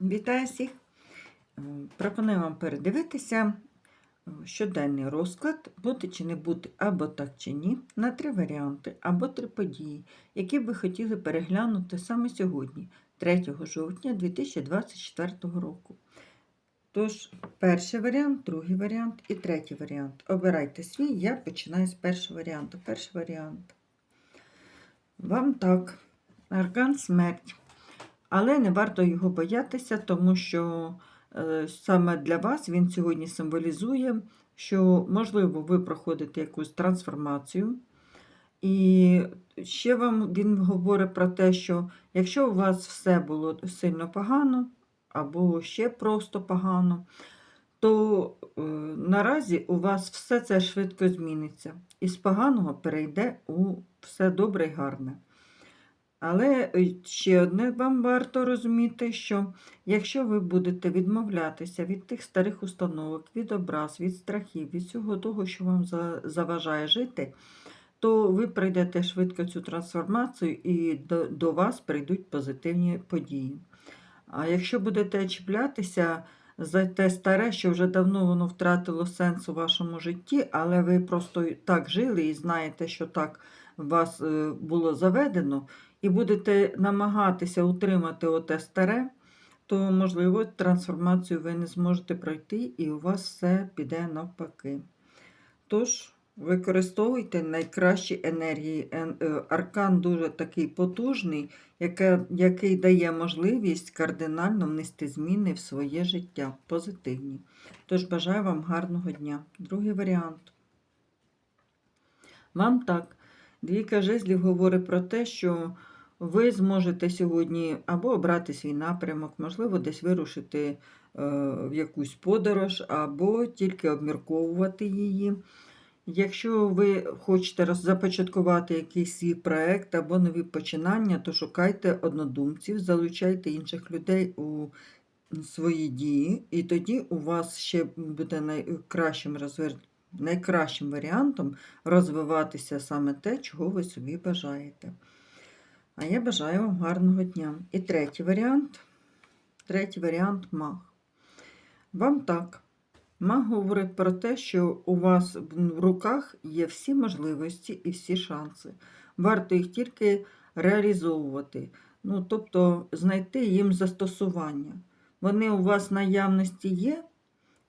Вітаю всіх! Е, Пропоную вам передивитися е, щоденний розклад, бути чи не бути або так чи ні, на три варіанти або три події, які ви хотіли переглянути саме сьогодні, 3 жовтня 2024 року. Тож, перший варіант, другий варіант і третій варіант. Обирайте свій, я починаю з першого варіанту. Перший варіант. Вам так, аркан смерть. Але не варто його боятися, тому що е, саме для вас він сьогодні символізує, що, можливо, ви проходите якусь трансформацію. І ще вам він говорить про те, що якщо у вас все було сильно погано, або ще просто погано, то е, наразі у вас все це швидко зміниться. І з поганого перейде у все добре і гарне. Але е, ще одне вам варто розуміти, що якщо ви будете відмовлятися від тих старих установок, від образ, від страхів, від всього того, що вам заважає жити, то ви пройдете швидко цю трансформацію і до, до вас прийдуть позитивні події. А якщо будете чіплятися за те старе, що вже давно воно втратило сенс у вашому житті, але ви просто так жили і знаєте, що так вас е, було заведено, і будете намагатися утримати оте старе, то, можливо, трансформацію ви не зможете пройти, і у вас все піде навпаки. Тож, використовуйте найкращі енергії. Е, Аркан дуже такий потужний, який дає можливість кардинально внести зміни в своє життя, позитивні. Тож бажаю вам гарного дня. Другий варіант. Вам так. Двійка жезлів говорить про те, що ви зможете сьогодні або обрати свій напрямок, можливо, десь вирушити е, в якусь подорож, або тільки обмірковувати її. Якщо ви хочете започаткувати якийсь свій проект або нові починання, то шукайте однодумців, залучайте інших людей у свої дії, і тоді у вас ще буде найкращим, розвер... найкращим варіантом розвиватися саме те, чого ви собі бажаєте. А я бажаю вам гарного дня. І третій варіант. Третій варіант маг. Вам так. Маг говорить про те, що у вас в руках є всі можливості і всі шанси. Варто їх тільки реалізовувати, ну, тобто знайти їм застосування. Вони у вас наявності є,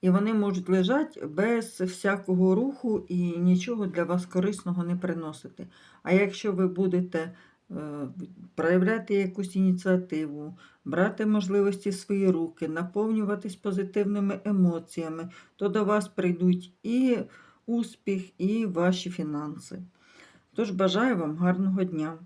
і вони можуть лежати без всякого руху і нічого для вас корисного не приносити. А якщо ви будете е, проявляти якусь ініціативу, брати можливості в свої руки, наповнюватись позитивними емоціями, то до вас прийдуть і успіх, і ваші фінанси. Тож бажаю вам гарного дня.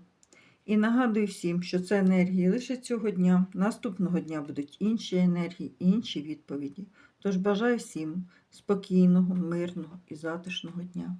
І нагадую всім, що це енергії лише цього дня. Наступного дня будуть інші енергії, інші відповіді. Тож бажаю всім спокійного, мирного і затишного дня.